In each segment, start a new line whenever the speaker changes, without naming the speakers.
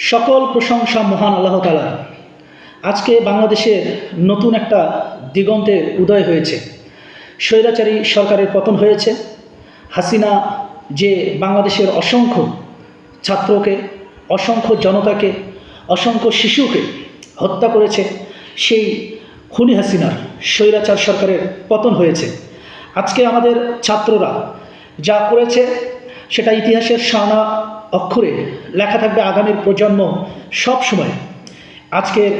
সকল প্রশংসা মহান আল্লাহ তালা আজকে বাংলাদেশের নতুন একটা দিগন্তের উদয় হয়েছে। স্বৈরাচারী সরকারের পতন হয়েছে। হাসিনা যে বাংলাদেশের অসংখ্য ছাত্রকে, অসংখ্য জনতাকে, অসংখ্য শিশুকে হত্যা করেছে, সেই খুনি হাসিনার স্বৈরাচার সরকারের পতন হয়েছে। আজকে আমাদের ছাত্ররা যা করেছে, সেটা ইতিহাসের সানা অক্ষরে লেখা থাকবে আগামীর প্রজন্ম সব সময়। আজকের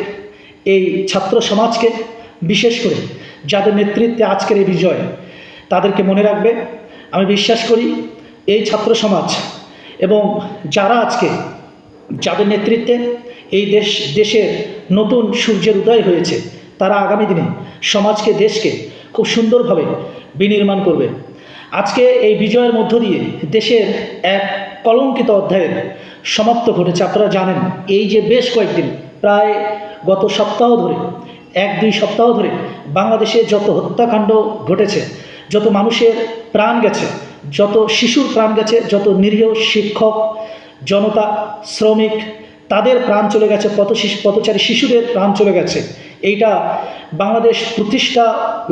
এই ছাত্র সমাজকে, বিশেষ করে যাদের নেতৃত্বে আজকের এই বিজয়, তাদেরকে মনে রাখবে। আমি বিশ্বাস করি এই ছাত্র সমাজ এবং যারা আজকে যাদের নেতৃত্বে এই দেশ, দেশের নতুন সূর্যের উদয় হয়েছে, তারা আগামী দিনে সমাজকে, দেশকে খুব সুন্দরভাবে বিনির্মাণ করবে। আজকে এই বিজয়ের মধ্য দিয়ে দেশের এক কলঙ্কিত অধ্যায়ের সমাপ্ত ঘটেছে। আপনারা জানেন, এই যে বেশ কয়েকদিন, প্রায় গত সপ্তাহ ধরে, এক দুই সপ্তাহ ধরে বাংলাদেশে যত হত্যাকাণ্ড ঘটেছে, যত মানুষের প্রাণ গেছে, যত শিশুর প্রাণ গেছে, যত নিরীহ শিক্ষক, জনতা, শ্রমিক, তাদের প্রাণ চলে গেছে পথ পথচারী শিশুদের প্রাণ চলে গেছে এইটা বাংলাদেশ প্রতিষ্ঠা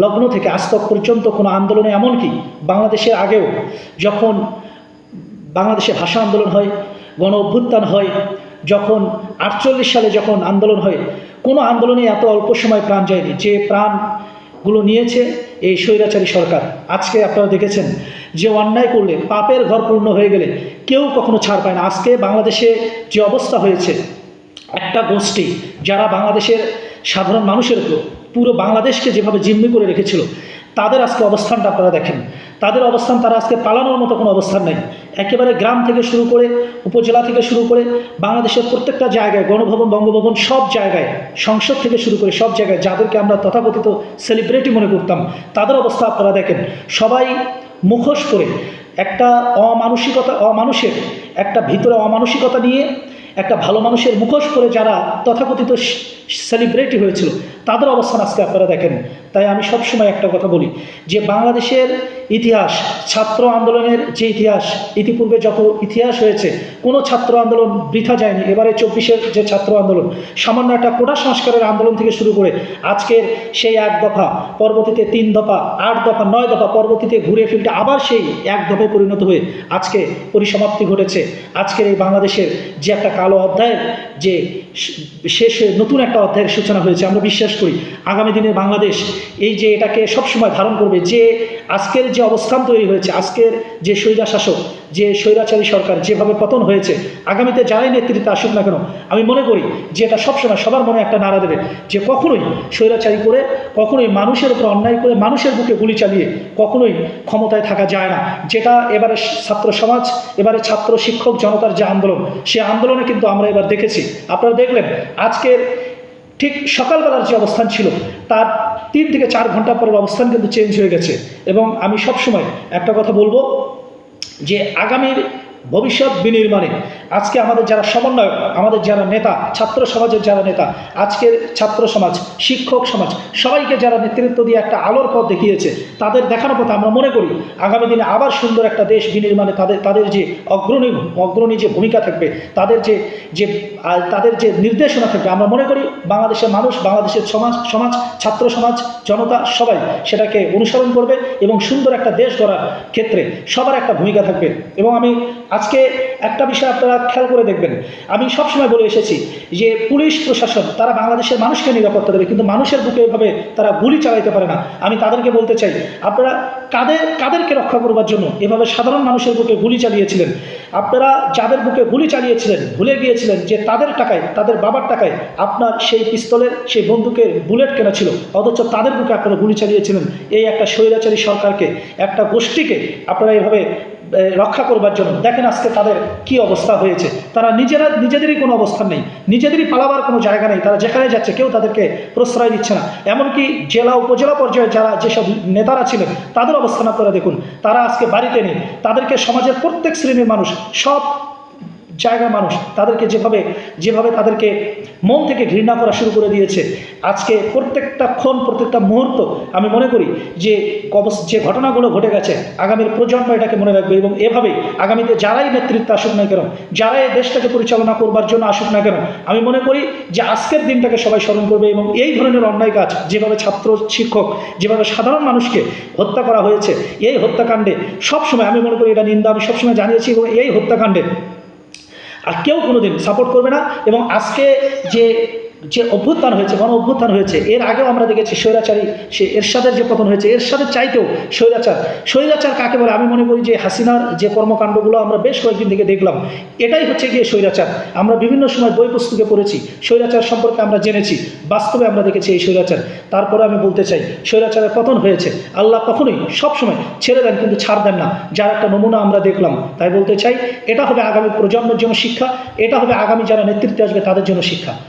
লগ্ন থেকে আজ পর্যন্ত কোনো আন্দোলনে, এমনকি বাংলাদেশের আগেও যখন বাংলাদেশে ভাষা আন্দোলন হয়, গণ অভ্যুত্থান হয়, যখন আটচল্লিশ সালে যখন আন্দোলন হয়, কোনো আন্দোলনে এত অল্প সময় প্রাণ যায়নি। যে প্রাণগুলো নিয়েছে এই স্বৈরাচারী সরকার। আজকে আপনারা দেখেছেন যে অন্যায় করলে, পাপের ঘর পূর্ণ হয়ে গেলে কেউ কখনো ছাড় পায় না। আজকে বাংলাদেশে যে অবস্থা হয়েছে, একটা গোষ্ঠী যারা বাংলাদেশের সাধারণ মানুষের উপর পুরো বাংলাদেশকে যেভাবে জিম্মি করে রেখেছিল, তাদের আজকে অবস্থানটা আপনারা দেখেন। তাদের অবস্থান তারা আজকে পালানোর মতো কোনো অবস্থান নেই। একেবারে গ্রাম থেকে শুরু করে, উপজেলা থেকে শুরু করে, বাংলাদেশের প্রত্যেকটা জায়গায়, গণভবন, বঙ্গভবন, সব জায়গায়, সংসদ থেকে শুরু করে সব জায়গায় যাদেরকে আমরা তথাকথিত সেলিব্রিটি মনে করতাম, তাদের অবস্থা আপনারা দেখেন। সবাই মুখোশ করে একটা অমানসিকতা, অমানুষের একটা ভিতরে অমানসিকতা নিয়ে একটা ভালো মানুষের মুখোশ করে যারা তথাকথিত সেলিব্রিটি হয়েছিল তাদের অবস্থান আজকে আপনারা দেখেন। তাই আমি সবসময় একটা কথা বলি যে বাংলাদেশের ইতিহাস, ছাত্র আন্দোলনের যে ইতিহাস, ইতিপূর্বে যত ইতিহাস হয়েছে, কোনো ছাত্র আন্দোলন বৃথা যায়নি। এবারে চব্বিশের যে ছাত্র আন্দোলন, সামান্য একটা কোটা সংস্কারের আন্দোলন থেকে শুরু করে আজকের সেই এক দফা, পরবর্তীতে তিন দফা, আট দফা, নয় দফা, পরবর্তীতে ঘুরে ফিরতে আবার সেই এক দফায় পরিণত হয়ে আজকে পরিসমাপ্তি ঘটেছে। আজকের এই বাংলাদেশের যে একটা কালো অধ্যায়ের যে শেষ নতুন একটা অধ্যায়ের সূচনা হয়েছে, আমরা বিশ্বাস করি আগামী দিনে বাংলাদেশ এই যে এটাকে সবসময় ধারণ করবে, যে আজকের যে অবস্থান তৈরি হয়েছে, আজকের যে স্বৈরা শাসক যে স্বৈরাচারী সরকার যেভাবে পতন হয়েছে, আগামীতে যারাই নেতৃত্বে আসুক না কেন, আমি মনে করি যে এটা সবসময় সবার মনে একটা নাড়া দেবে, যে কখনোই স্বৈরাচারী করে, কখনোই মানুষের উপর অন্যায় করে, মানুষের বুকে গুলি চালিয়ে কখনোই ক্ষমতায় থাকা যায় না। যেটা এবারে ছাত্র সমাজ, এবারে ছাত্র শিক্ষক জনতার যে আন্দোলন, সে আন্দোলনে কিন্তু আমরা এবার দেখেছি। আপনারা দেখলেন, আজকের ঠিক সকালবেলার যে অবস্থান ছিল, তার তিন থেকে চার ঘণ্টা পরের অবস্থান কিন্তু চেঞ্জ হয়ে গেছে। এবং আমি সবসময় একটা কথা বলব যে আগামীর ভবিষ্যৎ বিনির্মাণে। আজকে আমাদের যারা সমন্বয়ক, আমাদের যারা নেতা, ছাত্র সমাজের যারা নেতা, আজকের ছাত্র সমাজ, শিক্ষক সমাজ, সবাইকে যারা নেতৃত্ব দিয়ে একটা আলোর পথ দেখিয়েছে, তাদের দেখানো পথে আমরা মনে করি, আগামী দিনে আবার সুন্দর একটা দেশ বিনির্মাণে তাদের তাদের যে অগ্রণী অগ্রণী যে ভূমিকা থাকবে, তাদের যে যে তাদের যে নির্দেশনা থাকবে, আমরা মনে করি বাংলাদেশের মানুষ, বাংলাদেশের সমাজ সমাজ, ছাত্র সমাজ, জনতা, সবাই সেটাকে অনুসরণ করবে এবং সুন্দর একটা দেশ গড়ার ক্ষেত্রে সবার একটা ভূমিকা থাকবে। এবং আমি আজকে একটা বিষয় আপনারা খেয়াল করে দেখবেন। আমি সবসময় বলে এসেছি যে, পুলিশ প্রশাসন, তারা বাংলাদেশের মানুষকে নিরাপত্তা দেবে, কিন্তু মানুষের বুকে এভাবে তারা গুলি চালাইতে পারে না। আমি তাদেরকে বলতে চাই, আপনারা কাদের, কাদেরকে রক্ষা করবার জন্য এভাবে সাধারণ মানুষের বুকে গুলি চালিয়েছিলেন? আপনারা যাদের বুকে গুলি চালিয়েছিলেন, ভুলে গিয়েছিলেন যে তাদের টাকায়, তাদের বাবার টাকায় আপনার সেই পিস্তলের, সেই বন্দুকের বুলেট কেনা ছিল, অথচ তাদের বুকে আপনারা গুলি চালিয়েছিলেন। এই একটা স্বৈরাচারী সরকারকে, একটা গোষ্ঠীকে আপনারা এভাবে রক্ষা করবার জন্য। দেখেন আজকে তাদের কি অবস্থা হয়েছে। তারা নিজেরা, নিজেদেরই কোনো অবস্থান নেই। নিজেদেরই পালাবার কোনো জায়গা নেই। তারা যেখানে যাচ্ছে কেউ তাদেরকে প্রশ্রয় দিচ্ছে না। এমনকি জেলা, উপজেলা পর্যায়ে যারা যেসব নেতারা ছিলেন, তাদের অবস্থান আপনারা দেখুন। তারা আজকে বাড়িতে নেই। তাদেরকে সমাজের প্রত্যেক শ্রেণির মানুষ সব জায়গা মানুষ, তাদেরকে যেভাবে যেভাবে তাদেরকে মন থেকে ঘৃণা করা শুরু করে দিয়েছে, আজকে প্রত্যেকটা ক্ষণ, প্রত্যেকটা মুহূর্ত আমি মনে করি যে কবস- যে ঘটনাগুলো ঘটে গেছে, আগামীর প্রজন্ম এটাকে মনে রাখবে এবং এভাবেই আগামীতে যারাই নেতৃত্ব আসুক না কেন, যারাই দেশটাকে পরিচালনা করবার জন্য আসুক না কেন, আমি মনে করি যে আজকের দিনটাকে সবাই স্মরণ করবে এবং এই ধরনের অন্যায় কাজ যেভাবে ছাত্র, শিক্ষক, যেভাবে সাধারণ মানুষকে হত্যা করা হয়েছে, এই হত্যাকাণ্ডে সবসময় আমি মনে করি এটা নিন্দা, আমি সবসময় জানিয়েছি এবং এই হত্যাকাণ্ডে আর কেউ কোনোদিন সাপোর্ট করবে না এবং আজকে যে যে অভ্যুত্থান হয়েছে, গণ অভ্যুত্থান হয়েছে, এর আগেও আমরা দেখেছি স্বৈরাচারী, সে এরশাদের যে পতন হয়েছে, এরশাদের চাইতেও স্বৈরাচার। স্বৈরাচার কাকে বলে? আমি মনে করি যে হাসিনার যে কর্মকাণ্ডগুলো আমরা বেশ কয়েকদিন থেকে দেখলাম, এটাই হচ্ছে গিয়ে স্বৈরাচার। আমরা বিভিন্ন সময় বই পুস্তকে পড়েছি, স্বৈরাচার সম্পর্কে আমরা জেনেছি, বাস্তবে আমরা দেখেছি এই স্বৈরাচার। তারপরে আমি বলতে চাই, স্বৈরাচারের পতন হয়েছে, আল্লাহ কখনোই সবসময় ছেড়ে দেন কিন্তু ছাড় দেন না। যার একটা নমুনা আমরা দেখলাম, তাই বলতে চাই, এটা হবে আগামী প্রজন্মের জন্য শিক্ষা, এটা হবে আগামী যারা নেতৃত্বে আসবে তাদের জন্য শিক্ষা।